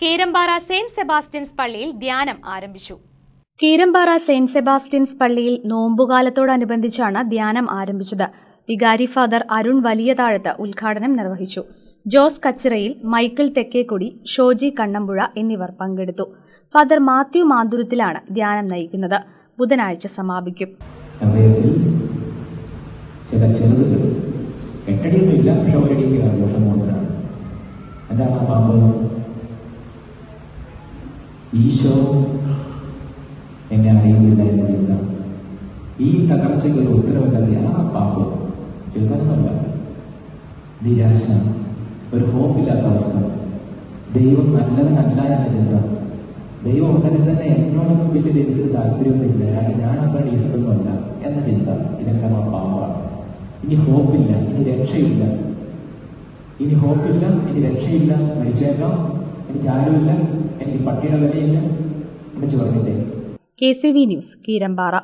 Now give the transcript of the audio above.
Keerampara Saint Sebastian's പള്ളിയിൽ ധ്യാനം ആരംഭിച്ചു. കീരമ്പാറ സെയിന്റ് സെബാസ്റ്റ്യൻസ് പള്ളിയിൽ നോമ്പുകാലത്തോടനുബന്ധിച്ചാണ് ധ്യാനം ആരംഭിച്ചത്. വികാരി ഫാദർ അരുൺ വലിയ താഴത്ത് ഉദ്ഘാടനം നിർവഹിച്ചു. ജോസ് കച്ചിറയിൽ മൈക്കിൾ തെക്കേക്കുടി ഷോജി കണ്ണമ്പുഴ എന്നിവർ പങ്കെടുത്തു. ഫാദർ മാത്യു മാന്തുരത്തിലാണ് ധ്യാനം നയിക്കുന്നത്. ബുധനാഴ്ച സമാപിക്കും. ചില ചെറുതുകൾ എട്ടടിയൊന്നുമില്ല പക്ഷെ ഒരടിക്ക് ആഘോഷം കൊണ്ടാണ് എന്താണ് ആ പാമ്പ്. ഈശോ എന്നെ അറിയുന്നില്ല എന്ന് ചിന്ത ഈ തകർച്ചയ്ക്ക് ഒരു ഉത്തരവില്ലാതെ ആ പാപം കേൾക്കാനൊന്നുമല്ല നിരാശ ഒരു ഹോപ്പില്ലാത്ത അവസ്ഥ. ദൈവം നല്ലവനല്ല എന്ന ചിന്ത ദൈവം ഉണ്ടെങ്കിൽ തന്നെ എന്നോടൊന്നും വലിയ ദൈവത്തിന് താല്പര്യമൊന്നുമില്ല. കാരണം ഞാൻ അത്ര ഡീസന്റൊന്നുമല്ല എന്ന ചിന്ത. ഇതെല്ലാം ആ പാമ്പാണ് ഇനി ഹോപ്പില്ല ഇനി രക്ഷയില്ല. ഇനി ഹോപ്പില്ല ഇനി രക്ഷയില്ല. മരിച്ചേക്കാം. എനിക്ക് ആരുമില്ല. എനിക്ക് പട്ടിയുടെ വിലയില്ല. അമ്മച്ചു പറഞ്ഞില്ലേ? K C V news Keerampara.